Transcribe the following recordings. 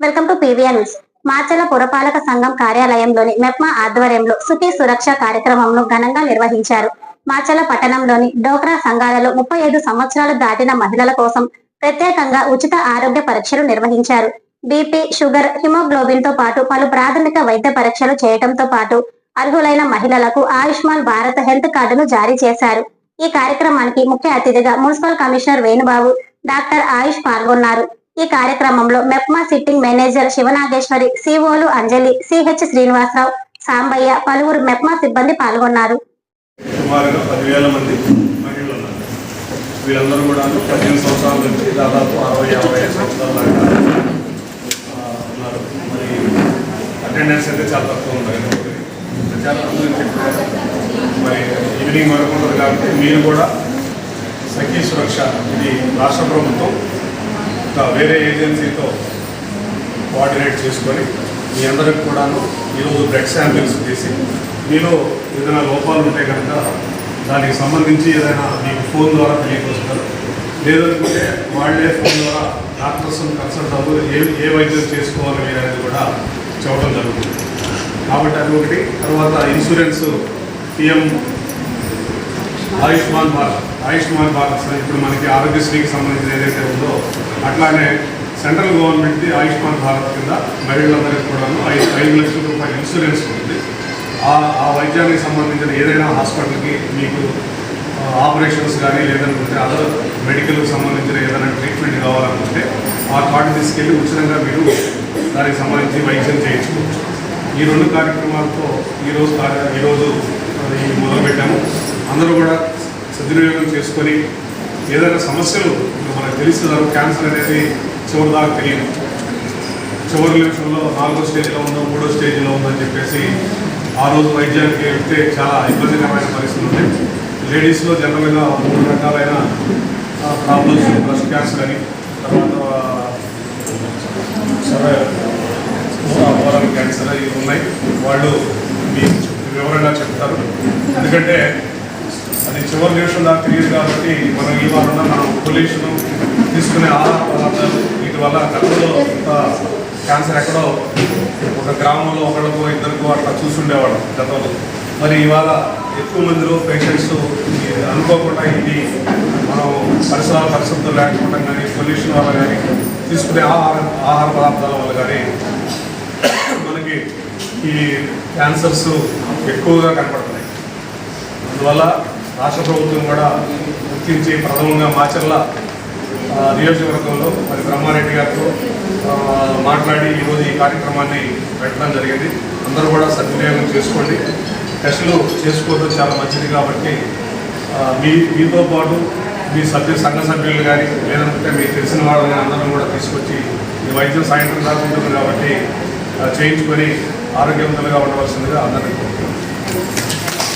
Welcome to PVR news. Macherla పురపాలక సంఘం కార్యాలయంలోని మెప్మా ఆధ్వర్యంలో సుఖీ సురక్ష కార్యక్రమంను ఘనంగా నిర్వహించారు. మాచల పట్టణంలోని డోక్రా సంఘాలలో ముప్పై ఐదు సంవత్సరాలు దాటిన మహిళల కోసం ప్రత్యేకంగా ఉచిత ఆరోగ్య పరీక్షలు నిర్వహించారు. బీపీ షుగర్ హిమోగ్లోబిన్తో పాటు పలు ప్రాథమిక వైద్య పరీక్షలు చేయడంతో పాటు అర్హులైన మహిళలకు ఆయుష్మాన్ భారత్ హెల్త్ కార్డును జారీ చేశారు. ఈ కార్యక్రమానికి ముఖ్య అతిథిగా municipal commissioner Venubabu doctor Ayush పాల్గొన్నారు. ఈ కార్యక్రమంలో మెప్మా సిట్టింగ్ మేనేజర్ శివనాగేశ్వరి సిఓలు అంజలి సిహెచ్ శ్రీనివాసరావు సాంబయ్య పలువురు మెప్మా సిబ్బంది పాల్గొన్నారు. సుమారుగా పదివేల మంది మహిళలు ఉన్నారు వీళ్ళందరూ కూడా పద్దెనిమిది సంవత్సరాల నుంచి దాదాపు అరవై యాభై ఐదు సంవత్సరాల దాకా ఉన్నారు. మరి అటెండెన్స్ అయితే చాలా తక్కువ ఉంది చాలా మంది చెప్పారు మరి ఈవినింగ్ వరకు ఉంటుంది కాబట్టి మీరు కూడా సఖీ సురక్ష. ఇది రాష్ట్ర ప్రభుత్వం వేరే ఏజెన్సీతో కోఆర్డినేట్ చేసుకొని మీ అందరికి కూడాను ఈరోజు బ్లడ్ శాంపిల్స్ తీసి మీలో ఏదైనా లోపాలు ఉంటే కనుక దానికి సంబంధించి ఏదైనా మీకు ఫోన్ ద్వారా తెలియకొస్తారు లేదనుకుంటే వాళ్ళే ఫోన్ ద్వారా డాక్టర్స్ కన్సల్ట్ అవ్వదు ఏ ఏ వైద్యం చేసుకోవాలి మీరు అనేది కూడా చెప్పడం జరుగుతుంది. కాబట్టి అది ఒకటి. తర్వాత ఇన్సూరెన్స్ పిఎం ఆయుష్మాన్ భారత్ ఆయుష్మాన్ భారత్ ఇప్పుడు మనకి ఆరోగ్యశ్రీకి సంబంధించిన ఏదైతే ఉందో అట్లానే సెంట్రల్ గవర్నమెంట్ది ఆయుష్మాన్ భారత్ కింద మహిళలందరికీ కూడాను ఐదు ఐదు లక్షల రూపాయల ఇన్సూరెన్స్ ఉంటుంది ఆ ఆ వైద్యానికి సంబంధించిన ఏదైనా హాస్పిటల్కి మీకు ఆపరేషన్స్ కానీ లేదనుకుంటే అదర్ మెడికల్కి సంబంధించిన ఏదైనా ట్రీట్మెంట్ కావాలనుకుంటే ఆ కార్డు తీసుకెళ్ళి ఉచితంగా మీరు దానికి సంబంధించి వైద్యం చేయించుకోవచ్చు. ఈ రెండు కార్యక్రమాలతో ఈరోజు కార్య- ఈరోజు అది మొదలుపెట్టాము. అందరూ కూడా సద్వినియోగం చేసుకొని ఏదైనా సమస్యలు మన మనకు తెలుస్తున్నారు క్యాన్సర్ అనేది చివరి దాకా తెలియదు. చివరి నిమిషంలో నాలుగో స్టేజ్లో ఉందో మూడో స్టేజ్లో ఉందని చెప్పేసి ఆ రోజు వైద్యానికి వెళ్తే చాలా ఇబ్బందికరమైన పరిస్థితులు ఉన్నాయి లేడీస్లో జనరల్గా మూడు రకాలైన ప్రాబ్లమ్స్ బ్రెస్ట్ క్యాన్సర్ అని తర్వాత ఓరల్ క్యాన్సర్ ఇవి ఉన్నాయి. వాళ్ళు మీ వివరంగా చెప్తారు. ఎందుకంటే అది చివరి నిమిషం దాకా తెలియదు కాబట్టి మనం ఈ వారంలో మనం పొల్యూషన్ తీసుకునే ఆహార పదార్థాలు వీటి వల్ల గతంలో క్యాన్సర్ ఎక్కడో ఒక గ్రామంలో ఒకళ్ళకో ఇద్దరికో అట్లా చూసుండేవాళ్ళం గతంలో. మరి ఇవాళ ఎక్కువ మందిలో పేషెంట్స్ అనుకోకుండా ఇది మనం పరిసరాలు పరిశుభ్రం లేకపోవడం కానీ పొల్యూషన్ వల్ల కానీ తీసుకునే ఆహార ఆహార పదార్థాల వల్ల కానీ మనకి ఈ క్యాన్సర్స్ ఎక్కువగా కనపడుతున్నాయి. అందువల్ల రాష్ట్ర ప్రభుత్వం కూడా గుర్తించి ప్రథమంగా మాచర్ల నియోజకవర్గంలో మరి బ్రహ్మారెడ్డి గారితో మాట్లాడి ఈరోజు ఈ కార్యక్రమాన్ని పెట్టడం జరిగింది అందరూ కూడా సద్వినియోగం చేసుకోండి టెస్టులు చేసుకోవడం చాలా మంచిది కాబట్టి మీ మీతో పాటు మీ సభ్యు సంఘ సభ్యులు కానీ లేదంటే మీకు తెలిసిన వాళ్ళని అందరం కూడా తీసుకొచ్చి ఈ వైద్యం సాయంత్రం దాకా ఉంటుంది కాబట్టి చేయించుకొని ఆరోగ్యవంతులుగా ఉండవలసిందిగా అందరికీ కోరుతున్నాను.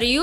మరియు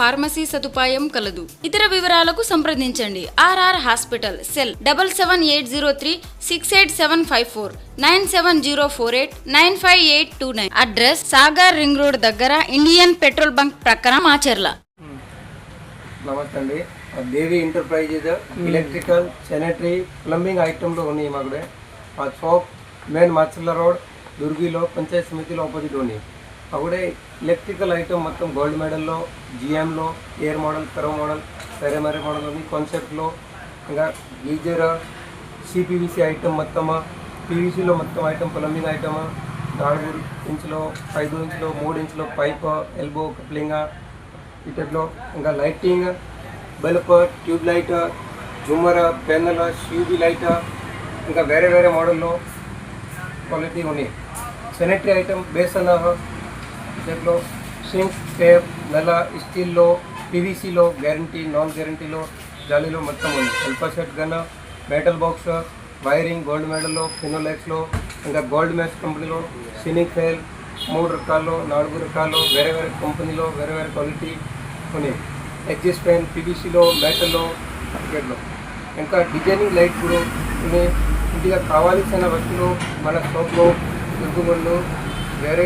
ఫార్మసీ సదుపాయం కలదు. ఇతర వివరాలకు సంప్రదించండి. RR hospital cell double seven eight zero three six eight seven five four nine seven zero four eight nine five eight two nine. Address Sagar ring road దగ్గర ఇండియన్ పెట్రోల్ బంక్ ప్రక్కన మాచర్ల నమస్తే అండి. Devi enterprises electrical sanitary plumbing ఐటెంలో ఉన్నాయి మా కూడా ఆ shop main Macherla road దుర్గిలో పంచాయత్ సమితిలో ఆపోజిట్ ఉన్నాయి ఆ కూడా ఎలక్ట్రికల్ ఐటమ్ మొత్తం గోల్డ్ మెడల్లో జిఎంలో ఎయిర్ మోడల్ కరో మోడల్ వేరే వేరే మోడల్ ఉంది కాన్సెప్ట్లో ఇంకా గీజర్ సిపివిసి ఐటమ్ మొత్తమా పీవీసీలో మొత్తం ఐటమ్ ప్లంబింగ్ ఐటమ్ నాలుగు ఇంచులో ఐదు ఇంచులో మూడు ఇంచులో పైప్ ఎల్బో కప్లింగ్ ఇటట్లో ఇంకా లైటింగ్ బల్బ్ ట్యూబ్ లైట్ జుమ్మర్ పెన్నల షూబీ లైట్ ఇంకా వేరే వేరే మోడల్లో క్వాలిటీ ఉన్నాయి. సెనిటరీ ఐటమ్ బేసన్ దీంట్లో సింక్ టేప్ నెల స్టీల్లో పీవీసీలో గ్యారంటీ నాన్ గ్యారంటీలో జాలీలో మొత్తం ఉంది. Alpha set gun metal box wiring gold మెడల్లో ఫినోలెక్స్లో ఇంకా గోల్డ్ మ్యాచ్ కంపెనీలో సినిక్ ఫెయిల్ మూడు రకాల్లో నాలుగు రకాల్లో వేరే వేరే కంపెనీలో వేరే వేరే క్వాలిటీ ఉన్నాయి. ఎగ్జిస్ పెయిన్ పీవీసీలో మెటల్లో మార్కెట్లో ఇంకా డిజైనింగ్ లైట్ కూడా ఉన్నాయి. ఇంటిగా కావాల్సిన వస్తువులు మన షాప్లో దుర్గుముళ్ళు వేరే